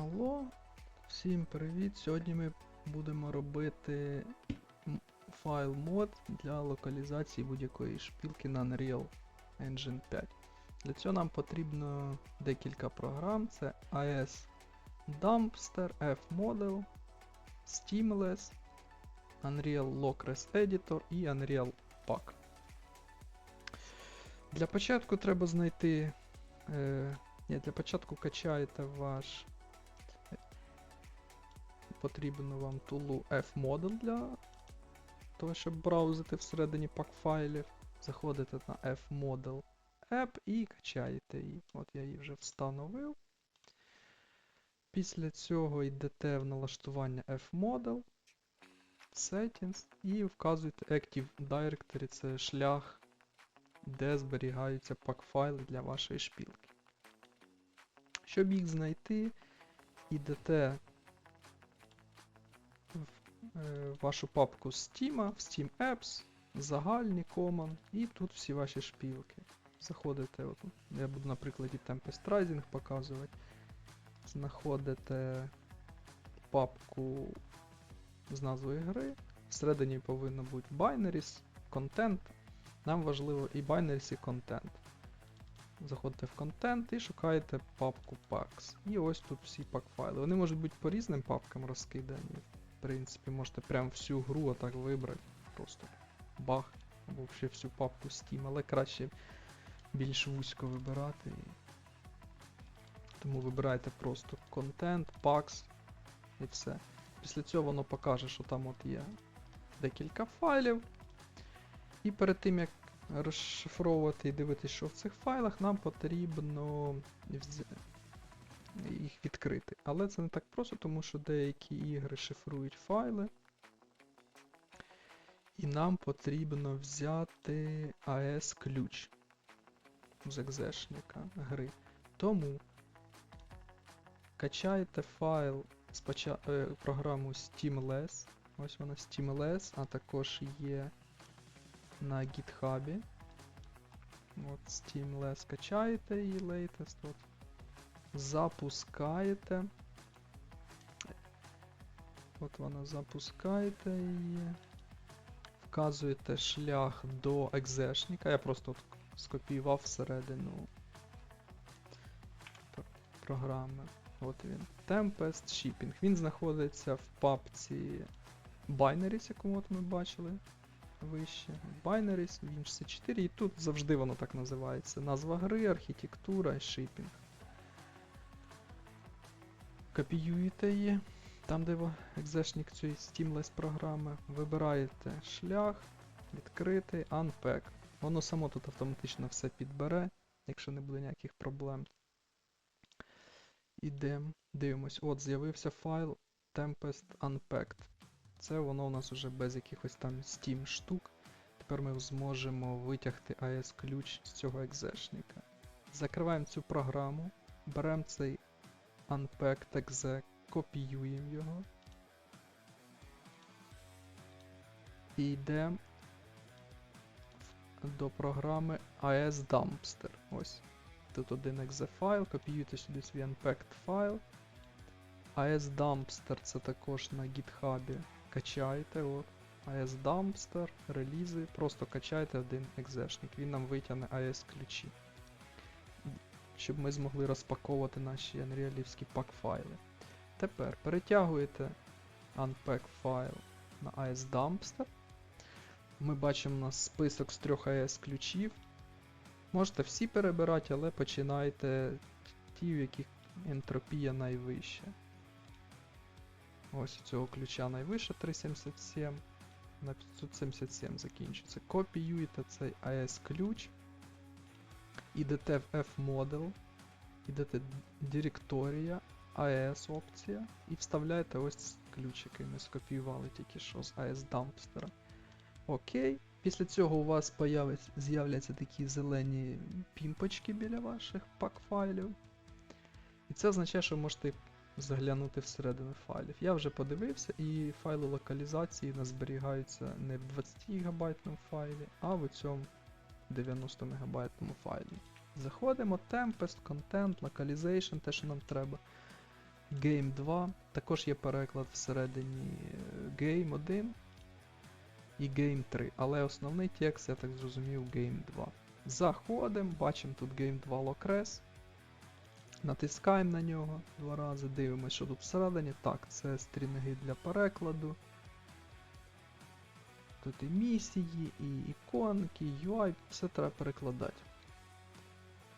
Алло, всім привіт! Сьогодні ми будемо робити файл мод для локалізації будь-якої шпілки на Unreal Engine 5. Для цього нам потрібно декілька програм. Це AS Dumpster, F-Model, Steamless, Unreal Locres Editor і Unreal Pack. Для початку треба знайти. Е, ні, для початку качаєте ваш потрібно вам тулу F-Model для того, щоб браузити всередині пак файлів. Заходите на F-Model App і качаєте її. От я її вже встановив. Після цього йдете в налаштування F-Model, Settings і вказуєте Active Directory, це шлях, де зберігаються пак файли для вашої шпілки. Щоб їх знайти, йдете в е, вашу папку Steam, в Steam Apps, загальні Common, і тут всі ваші шпілки. Заходите, от, я буду на прикладі Tempest Rising показувати. Знаходите папку з назвою гри. Всередині повинно бути binaries, контент. Нам важливо і binaries, і контент. Заходите в контент і шукаєте папку Packs. І ось тут всі пак файли. Вони можуть бути по різним папкам розкидані. Принципі, можете прям всю гру отак вибрати. Просто бах. Або взагалі всю папку Steam, але краще більш вузько вибирати. Тому вибирайте просто контент, Packs і все. Після цього воно покаже, що там от є декілька файлів. І перед тим як розшифровувати і дивитися, що в цих файлах, нам потрібно їх відкрити. Але це не так просто, тому що деякі ігри шифрують файли. І нам потрібно взяти AS ключ з екзешника гри. Тому качайте файл споча... е, програму Steamless. Ось вона Steamless, а також є на GitHub. От Steamless качаєте її latest. От. Запускаєте. От вона запускаєте її. Вказуєте шлях до екзешника. Я просто от скопіював всередину програми. От він. Tempest Shipping. Він знаходиться в папці Binaries, яку от ми бачили вище. Binaries, Winch C4, і тут завжди воно так називається. Назва гри, архітектура і шипінг. Копіюєте її. Там, де екзешник цієї Steamless програми, вибираєте шлях, відкритий, Unpack. Воно само тут автоматично все підбере, якщо не буде ніяких проблем. Ідемо, дивимось. От, з'явився файл Tempest Unpacked. Це воно у нас вже без якихось там Steam штук. Тепер ми зможемо витягти AS ключ з цього екзешника. Закриваємо цю програму, беремо цей Unpacked exe, копіюємо його. І йдемо до програми AS Dumpster. Ось. Тут один exe файл, копіюєте сюди свій Unpacked файл. AS Dumpster це також на GitHub. Качайте, от. AS Dumpster, релізи, просто качайте один екзешник. Він нам витягне AS ключі. Щоб ми змогли розпаковувати наші Unrealівські пак файли. Тепер перетягуєте unpack файл на AS Dumpster. Ми бачимо у нас список з трьох AS ключів. Можете всі перебирати, але починайте ті, у яких ентропія найвища. Ось у цього ключа найвища 377. На 577 закінчується. Копіюєте цей AS ключ. Ідете в F-Model. Ідете директорія, AS опція. І вставляєте ось ключ, який ми скопіювали тільки що з AS Dumpster. Окей. Після цього у вас з'являться такі зелені пімпочки біля ваших пак файлів. І це означає, що можете заглянути всередину файлів. Я вже подивився, і файли локалізації у нас зберігаються не в 20 ГБ файлі, а в цьому 90 МБ файлі. Заходимо, Tempest, Content, Localization, те, що нам треба. Game 2. Також є переклад всередині е, Game 1 і Game 3. Але основний текст, я так зрозумів, Game 2. Заходимо, бачимо тут Game 2 Locres. Натискаємо на нього два рази, дивимося, що тут всередині. Так, це стрінги для перекладу. Тут і місії, і іконки, і UI, все треба перекладати.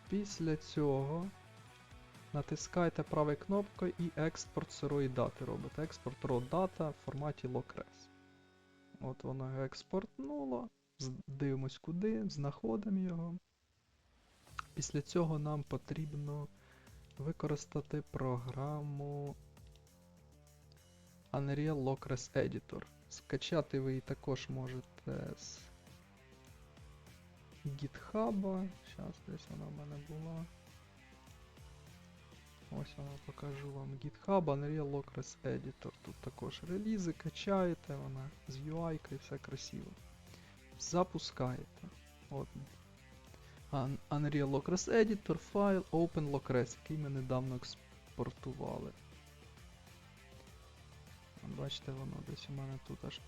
Після цього натискайте правою кнопкою і експорт сирої дати робите. Експорт raw data в форматі locres. От воно експортнуло. Дивимось куди, знаходимо його. Після цього нам потрібно використати програму Unreal Locres Editor. Скачати ви її також можете з GitHub. Зараз десь вона в мене була. Ось вона покажу вам GitHub, Unreal Locres Editor. Тут також релізи качаєте, вона з UI і все красиво. Запускаєте. От. Unreal Locres Editor, файл Open Locres, який ми недавно експортували. Бачите, воно десь у мене тут аж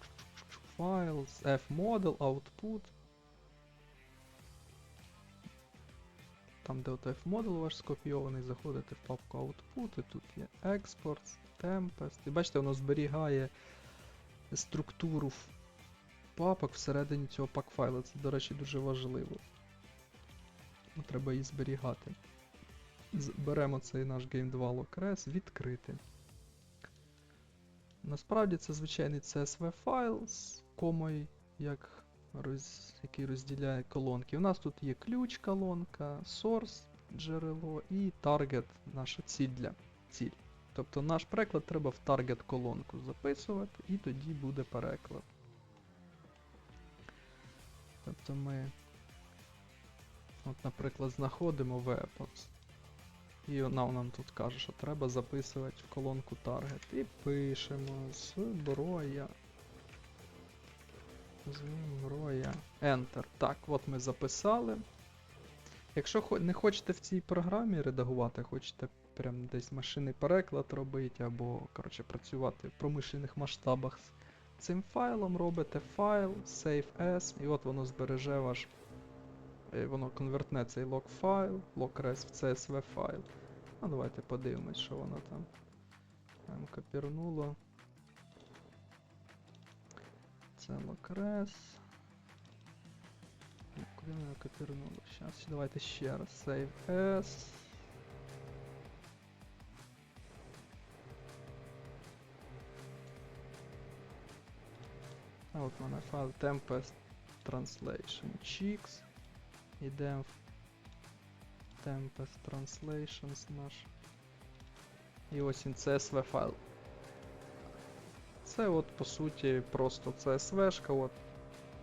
файл, F-model, output. Там, де от F-model ваш скопійований, заходите в папку Output, і тут є Exports, Tempest. І бачите, воно зберігає структуру папок всередині цього пак-файла. Це, до речі, дуже важливо. Треба її зберігати. Беремо цей наш Game 2 Locres, відкрити. Насправді це звичайний CSV файл з комою, як роз... який розділяє колонки. У нас тут є ключ колонка, source джерело і target наша ціль для ціль. Тобто наш переклад треба в target колонку записувати, і тоді буде переклад. Тобто ми, от, наприклад, знаходимо weapons. І вона нам тут каже, що треба записувати в колонку target. І пишемо зброя. Зброя. Enter. Так, от ми записали. Якщо не хочете в цій програмі редагувати, хочете прям десь машинний переклад робити, або, коротше, працювати в промишлених масштабах з цим файлом, робите файл, save as, і от воно збереже ваш. Е, Воно конвертне цей лог файл, logres в CSV файл. Ну, давайте подивимось, що воно там. Там копірнуло. Це локрес. Куди мене копірнуло? Щас, давайте ще раз. Save as. А от у мене файл Tempest Translation Chicks. Ідемо в Tempest Translations наш. І ось він CSV файл. Це от по суті просто CSV-шка, от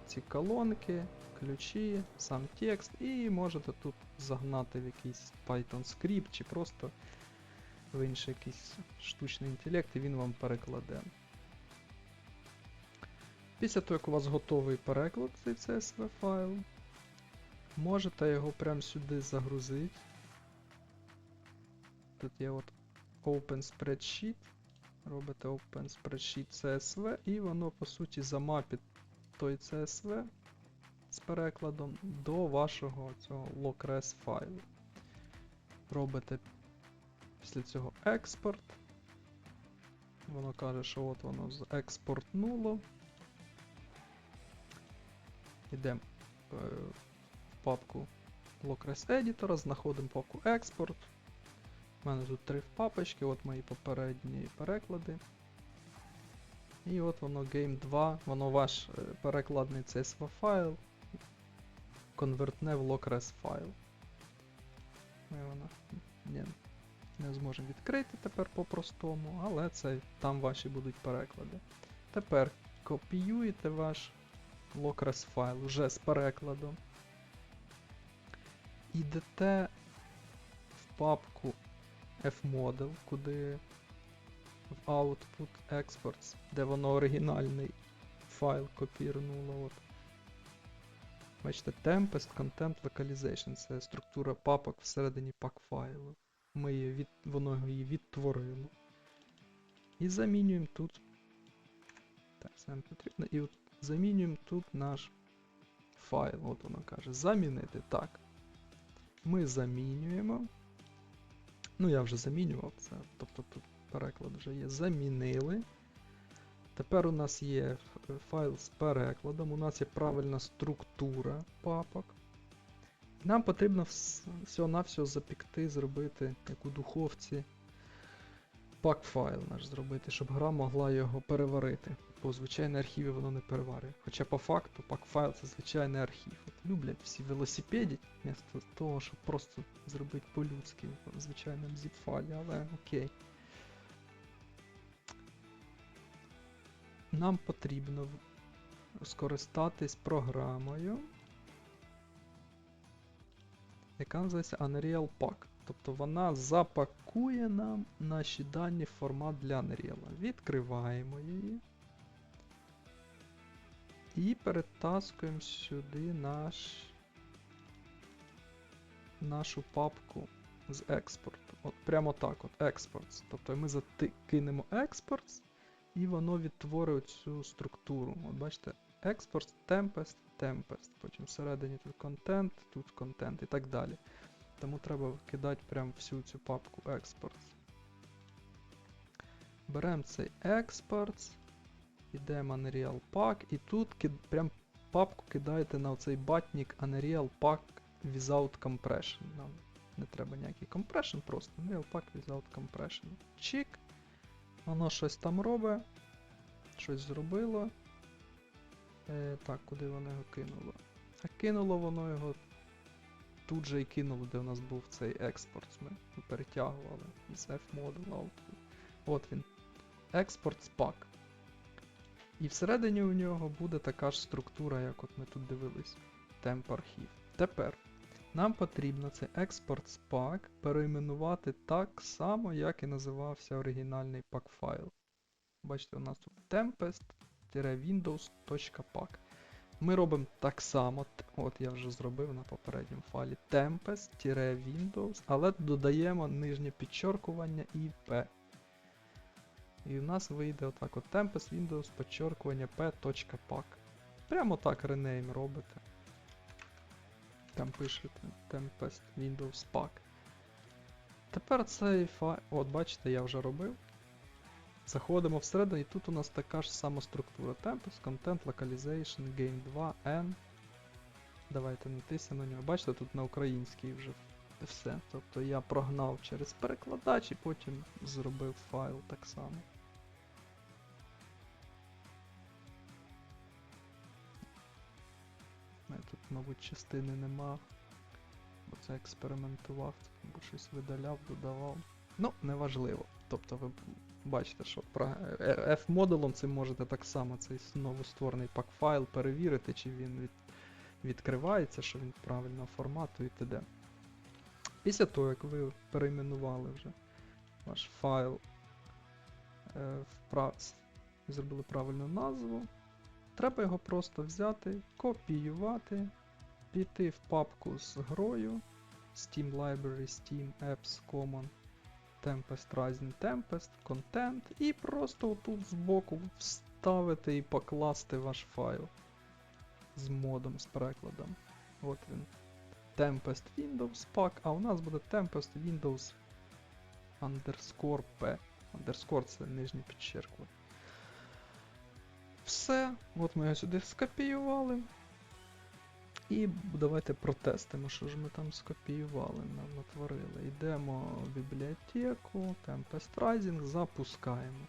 ці колонки, ключі, сам текст, і можете тут загнати в якийсь Python скрипт чи просто в інший якийсь штучний інтелект, і він вам перекладе. Після того, як у вас готовий переклад цей CSV файл, можете його прямо сюди загрузити. Тут є от Open Spreadsheet. Робите Open Spreadsheet CSV, і воно по суті замапить той CSV з перекладом до вашого цього locres файлу. Робите після цього експорт. Воно каже, що от воно експортнуло. Йдемо е, папку Locres Editor, знаходимо папку експорт. У мене тут три папочки, от мої попередні переклади. І от воно Game 2, воно ваш е, перекладний CSV файл конвертне в Locres файл. Ми воно ні, не зможемо відкрити тепер по-простому, але це там ваші будуть переклади. Тепер копіюєте ваш Locres файл вже з перекладом. Ідете в папку Fmodel, куди в Output Exports, де воно оригінальний файл копірнуло. От. Бачите, Tempest Content Localization це структура папок всередині пак файлу. Ми її від... Воно її відтворило. І замінюємо тут. Так, це нам потрібно. І от замінюємо тут наш файл. От воно каже. Замінити. Так. Ми замінюємо. Ну, я вже замінював це. Тобто тут переклад вже є. Замінили. Тепер у нас є файл з перекладом, у нас є правильна структура папок. Нам потрібно всього-навсього запікти, зробити, як у духовці, пак файл наш зробити, щоб гра могла його переварити. Бо в звичайній архіві воно не переварює. Хоча по факту пак файл це звичайний архів. От люблять всі велосипедять, вмісто того, щоб просто зробити по-людськи в звичайному zip-файлі, але окей. Нам потрібно скористатись програмою, яка називається Unreal Pack. Тобто вона запакує нам наші дані в формат для Unreal. Відкриваємо її. І перетаскуємо сюди наш, нашу папку з експорту. От прямо так, от Exports. Тобто ми закинемо Exports, і воно відтворює цю структуру. От бачите, Exports, Tempest, Tempest. Потім всередині тут контент, тут контент і так далі. Тому треба кидати прям всю цю папку Exports. Беремо цей Exports, йдемо Unreal Pack, і тут кид, прям папку кидаєте на оцей батник Unreal Pack Without Compression. Нам не треба ніякий compression, просто Unreal Pack Without Compression. Чик. Воно щось там робить. Щось зробило. Е, так, куди воно його кинуло? А кинуло воно його тут же і кинуло, де у нас був цей експорт. Ми перетягували із F-Model. От він. Експорт pack. І всередині у нього буде така ж структура, як от ми тут дивились. Темп архів. Тепер нам потрібно цей експорт pack перейменувати так само, як і називався оригінальний pack файл. Бачите, у нас тут tempest-windows.pack. Ми робимо так само, от я вже зробив на попередньому файлі tempest-windows, але додаємо нижнє підчоркування і p. І у нас вийде отак от tempest windows підчоркування p.pack. Прямо так rename робите. Там пишете tempest windows pack. Тепер цей файл. От бачите, я вже робив. Заходимо всередину, і тут у нас така ж сама структура. Tempest, Content, Localization, Game 2, N. Давайте натиснемо на нього. Бачите, тут на українській вже все. Тобто я прогнав через перекладач і потім зробив файл так само. Мабуть, частини нема. Бо це експериментував, бо щось видаляв, додавав. Ну, неважливо. Тобто ви бачите, що F-модулом цим можете так само цей новостворений пак-файл перевірити, чи він від, відкривається, що він правильного формату і т.д. Після того, як ви перейменували вже ваш файл, е, впра... зробили правильну назву, треба його просто взяти, копіювати, піти в папку з грою, Steam Library, Steam Apps Common, Tempest Rising Tempest, Content, і просто отут збоку вставити і покласти ваш файл з модом, з перекладом. От він. Tempest Windows Pack, а у нас буде Tempest Windows underscore P. Underscore це нижнє підчеркування. Все, от ми його сюди скопіювали. І давайте протестимо, що ж ми там скопіювали, нам натворили. Йдемо в бібліотеку, Tempest Rising, запускаємо.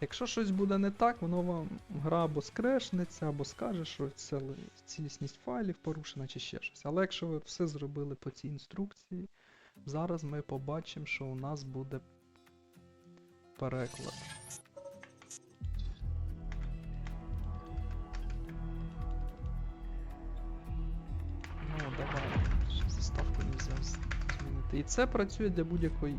Якщо щось буде не так, воно вам гра або скрешнеться, або скаже, що цілісність файлів порушена чи ще щось. Але якщо ви все зробили по цій інструкції, зараз ми побачимо, що у нас буде переклад. І це працює для будь-якої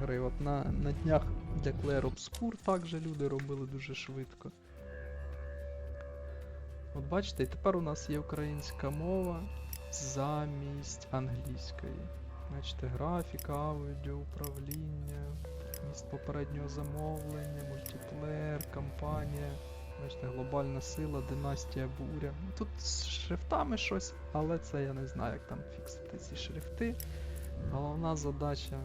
гри. От на, на днях для Clair Obscure також люди робили дуже швидко. От бачите, і тепер у нас є українська мова замість англійської. Бачите, графіка, аудіо, управління, міст попереднього замовлення, Клер, компанія. Бачите, глобальна сила, династія буря. Тут з шрифтами щось, але це я не знаю, як там фіксити ці шрифти. Головна задача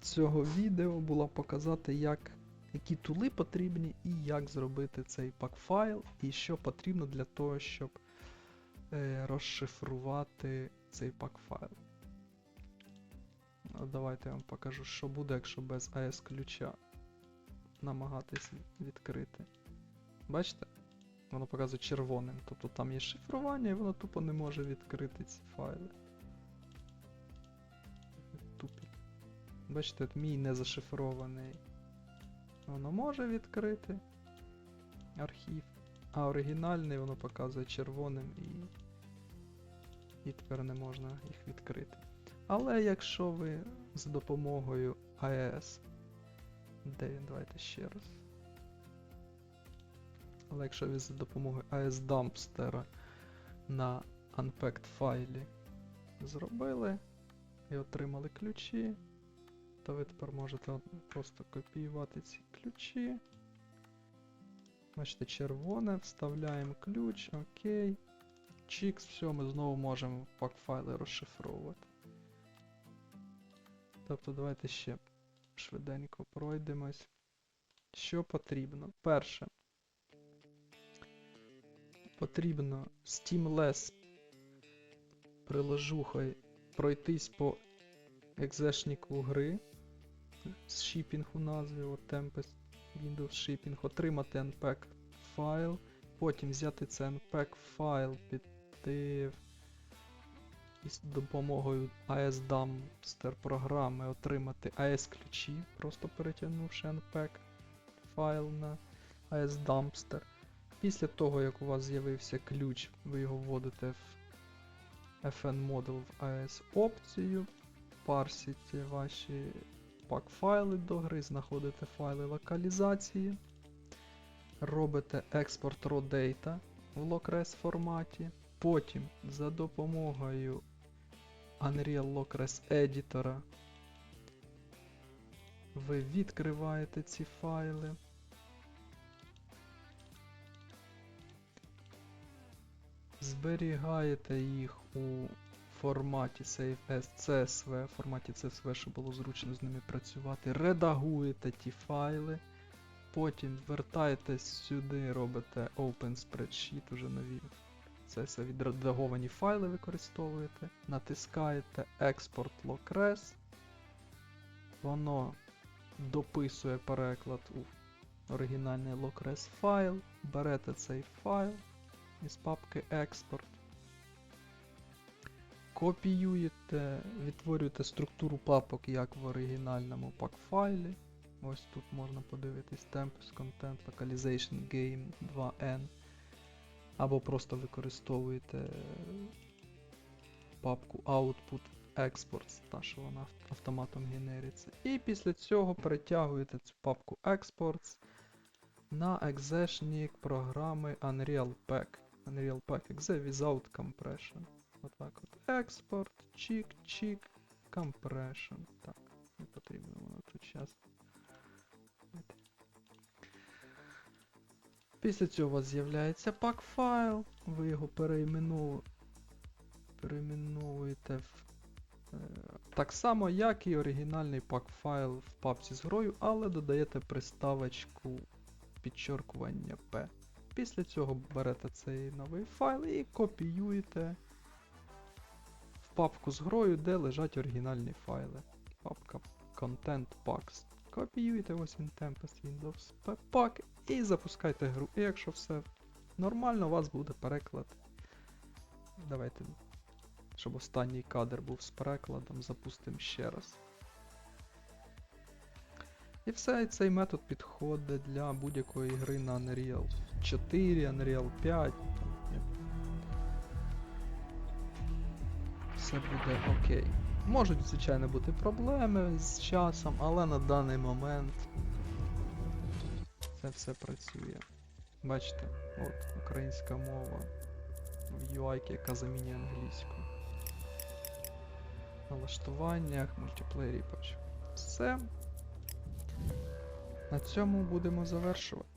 цього відео була показати, як, які тули потрібні і як зробити цей пакфайл, і що потрібно для того, щоб е, розшифрувати цей пакфайл. Ну, давайте я вам покажу, що буде, якщо без AS ключа намагатись відкрити. Бачите? Воно показує червоним. Тобто там є шифрування і воно тупо не може відкрити ці файли. Бачите, от мій не зашифрований. Воно може відкрити архів. А оригінальний воно показує червоним і. І тепер не можна їх відкрити. Але якщо ви з допомогою AES. Де він? Давайте ще раз. Але якщо ви за допомогою AS Dumpster на Unpacked файлі зробили і отримали ключі, то ви тепер можете просто копіювати ці ключі. Бачите, червоне, вставляємо ключ, окей. Чікс, все, ми знову можемо пак файли розшифровувати. Тобто давайте ще швиденько пройдемось. Що потрібно? Перше. Потрібно Steamless приложухою пройтись по екзешніку гри з шипінг у назві, от Tempest Windows Shipping, отримати NPEG файл, потім взяти цей NPEG файл, піти із допомогою AS Dumpster програми отримати AS ключі, просто перетягнувши NPEG файл на AS Dumpster. Після того, як у вас з'явився ключ, ви його вводите в FN Model в AS опцію, парсите ваші пак файли до гри, знаходите файли локалізації, робите експорт raw data в Locres форматі. Потім за допомогою Unreal Locres Editor ви відкриваєте ці файли. Зберігаєте їх у форматі CSV, форматі CSV, щоб було зручно з ними працювати. Редагуєте ті файли. Потім вертаєтесь сюди, робите Open Spreadsheet, уже нові це все відредаговані файли використовуєте, натискаєте Export Locres, воно дописує переклад у оригінальний Locres файл, берете цей файл із папки Export, копіюєте, відтворюєте структуру папок як в оригінальному пак-файлі. Ось тут можна подивитись Tempest Content Localization Game 2N. Або просто використовуєте папку Output Exports, та що вона автоматом генериться. І після цього перетягуєте цю папку Exports на екзешнік програми Unreal Pack. Unreal Pack Exe without compression. Отак от. Export, чик, чик, compression. Так, не потрібно воно тут зараз. Після цього у вас з'являється пак файл, ви його переіменову... переіменовуєте в... е, так само, як і оригінальний пак файл в папці з грою, але додаєте приставочку підчеркування P. Після цього берете цей новий файл і копіюєте папку з грою, де лежать оригінальні файли. Папка Content Packs. Копіюєте ось він Tempest Windows Pack і запускайте гру. І якщо все нормально, у вас буде переклад. Давайте, щоб останній кадр був з перекладом, запустимо ще раз. І все, цей метод підходить для будь-якої гри на Unreal 4, Unreal 5. Все буде окей. Можуть, звичайно, бути проблеми з часом, але на даний момент це все працює. Бачите, от українська мова в UI, яка замінює англійську. Налаштуваннях, мультиплеєрі бачу. Все. На цьому будемо завершувати.